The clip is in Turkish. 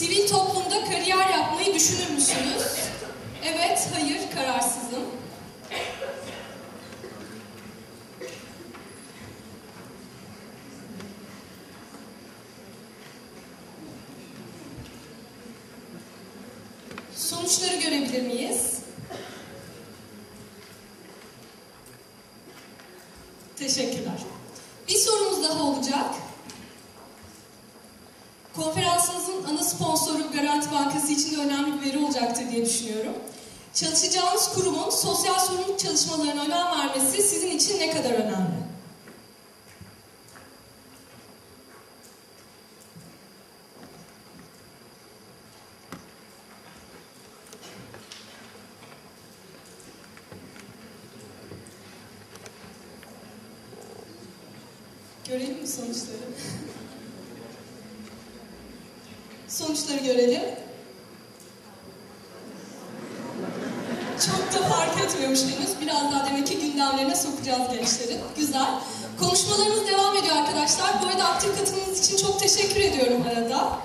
Sivil toplumda kariyer yapmayı düşünür müsünüz? Evet, hayır, kararsızım. Sonuçları görebilir miyiz? Teşekkürler. Bir sorumuz daha olacak. Konferansınızın ana sponsoru Garanti Bankası için de önemli bir veri olacaktır diye düşünüyorum. Çalışacağınız kurumun sosyal sorumluluk çalışmalarına önem vermesi sizin için ne kadar önemli? Görelim mi sonuçları? Sonuçları görelim. Çok da fark etmiyormuş henüz. Biraz daha demek ki gündemlerine sokacağız gençleri. Güzel. Konuşmalarımız devam ediyor arkadaşlar. Bu arada aktif katılımınız için çok teşekkür ediyorum arada.